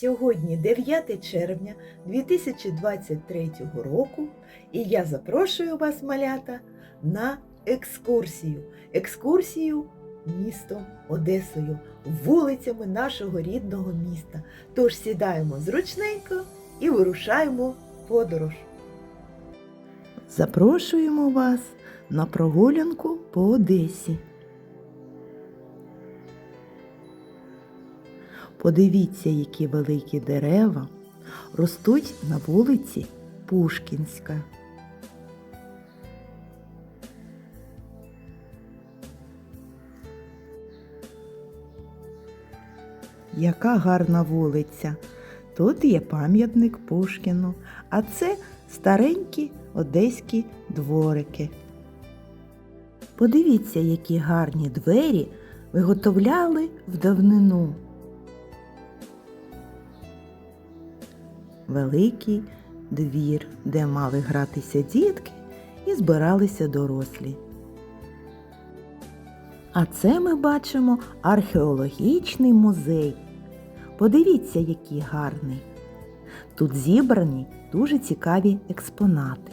Сьогодні 9 червня 2023 року, і я запрошую вас, малята, на екскурсію. Екскурсію містом Одесою, вулицями нашого рідного міста. Тож сідаємо зручненько і вирушаємо подорож. Запрошуємо вас на прогулянку по Одесі. Подивіться, які великі дерева ростуть на вулиці Пушкінська. Яка гарна вулиця. Тут є пам'ятник Пушкіну, а це старенькі одеські дворики. Подивіться, які гарні двері виготовляли в давнину. Великий двір, де мали гратися дітки і збиралися дорослі. А це ми бачимо археологічний музей. Подивіться, який гарний. Тут зібрані дуже цікаві експонати.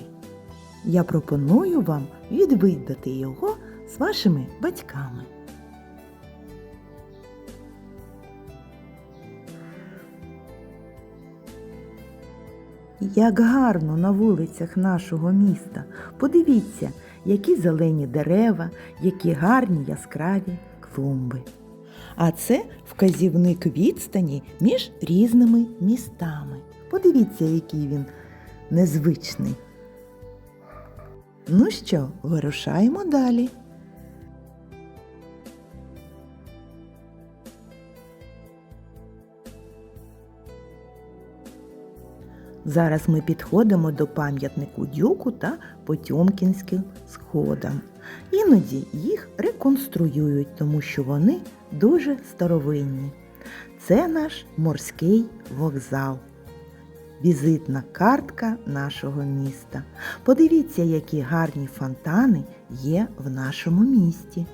Я пропоную вам відвідати його з вашими батьками. Як гарно на вулицях нашого міста. Подивіться, які зелені дерева, які гарні яскраві клумби. А це вказівник відстані між різними містами. Подивіться, який він незвичний. Ну що, вирушаємо далі. Зараз ми підходимо до пам'ятнику Дюку та Потьомкінським сходам. Іноді їх реконструюють, тому що вони дуже старовинні. Це наш морський вокзал. Візитна картка нашого міста. Подивіться, які гарні фонтани є в нашому місті.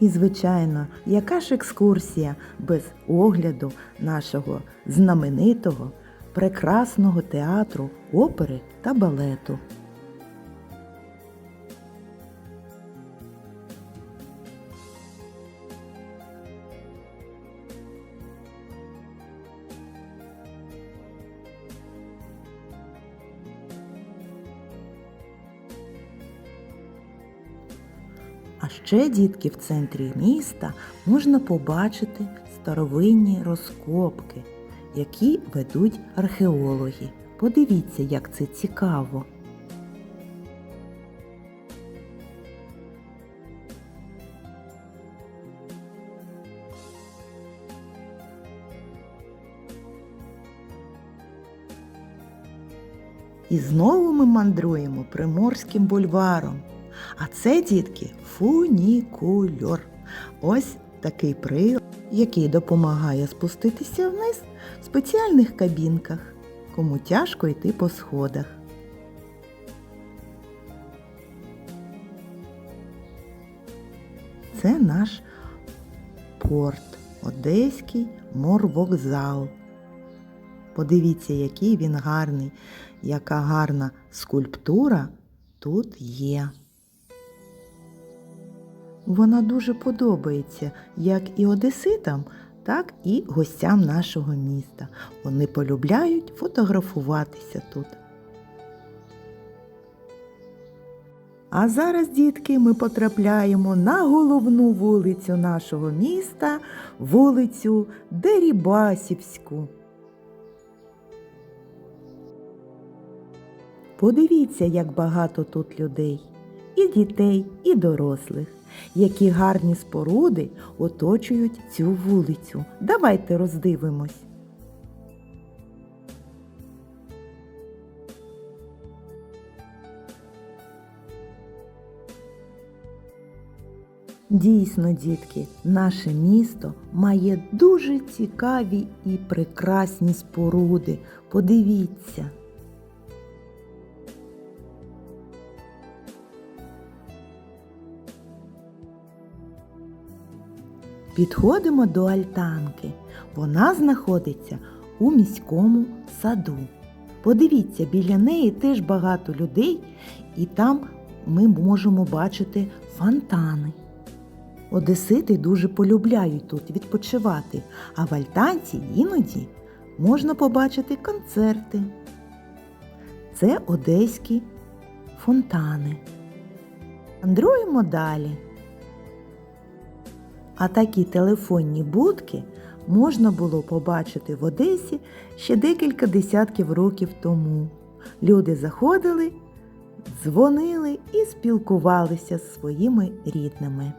І, звичайно, яка ж екскурсія без огляду нашого знаменитого прекрасного театру, опери та балету. А ще, дітки, в центрі міста можна побачити старовинні розкопки які ведуть археологи. Подивіться, як це цікаво. І знову ми мандруємо Приморським бульваром. А це, дітки, фунікульор. Ось такий прилад, який допомагає спуститися вниз в спеціальних кабінках, кому тяжко йти по сходах. Це наш порт, Одеський морвокзал. Подивіться, який він гарний, яка гарна скульптура тут є. Вона дуже подобається як і одеситам, так і гостям нашого міста. Вони полюбляють фотографуватися тут. А зараз, дітки, ми потрапляємо на головну вулицю нашого міста, вулицю Дерібасівську. Подивіться, як багато тут людей, і дітей, і дорослих. Які гарні споруди оточують цю вулицю. Давайте роздивимось. Дійсно, дітки, наше місто має дуже цікаві і прекрасні споруди. Подивіться. Підходимо до альтанки. Вона знаходиться у міському саду. Подивіться, біля неї теж багато людей, і там ми можемо бачити фонтани. Одесити дуже полюбляють тут відпочивати, а в Альтанці іноді можна побачити концерти. Це одеські фонтани. Андруємо далі. А такі телефонні будки можна було побачити в Одесі ще декілька десятків років тому. Люди заходили, дзвонили і спілкувалися з своїми рідними.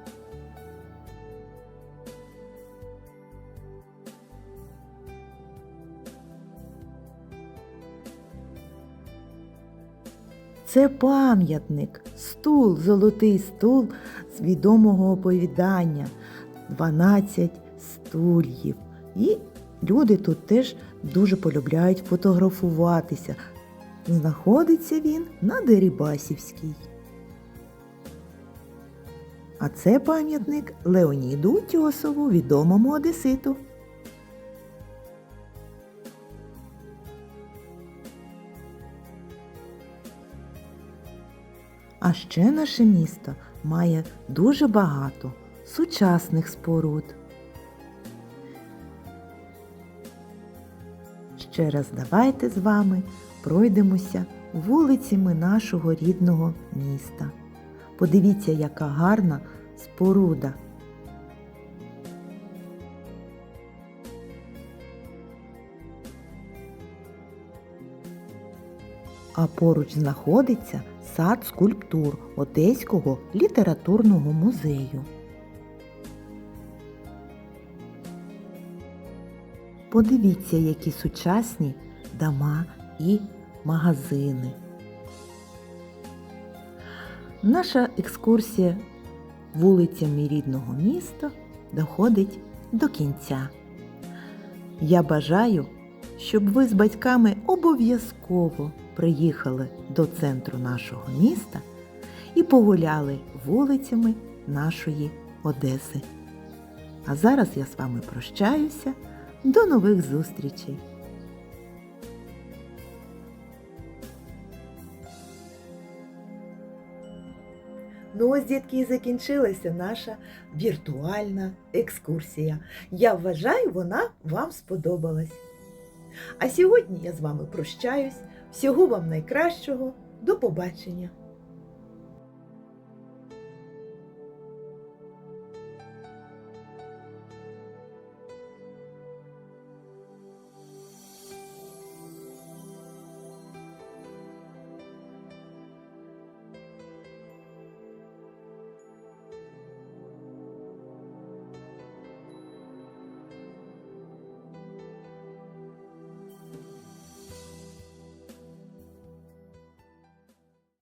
Це пам'ятник, стул, золотий стул з відомого оповідання 12 стульїв. І люди тут теж дуже полюбляють фотографуватися. Знаходиться він на Дерибасівській. А це пам'ятник Леоніду Утьосову, відомому одеситу. А ще наше місто має дуже багато сучасних споруд. Ще раз давайте з вами пройдемося вулицями нашого рідного міста. Подивіться, яка гарна споруда. А поруч знаходиться сад скульптур Одеського літературного музею. Подивіться, які сучасні дома і магазини. Наша екскурсія вулицями рідного міста доходить до кінця. Я бажаю, щоб ви з батьками обов'язково приїхали до центру нашого міста і погуляли вулицями нашої Одеси. А зараз я з вами прощаюся. До нових зустрічей! Ну ось, дітки, і закінчилася наша віртуальна екскурсія. Я вважаю, вона вам сподобалась. А сьогодні я з вами прощаюсь. Всього вам найкращого. До побачення!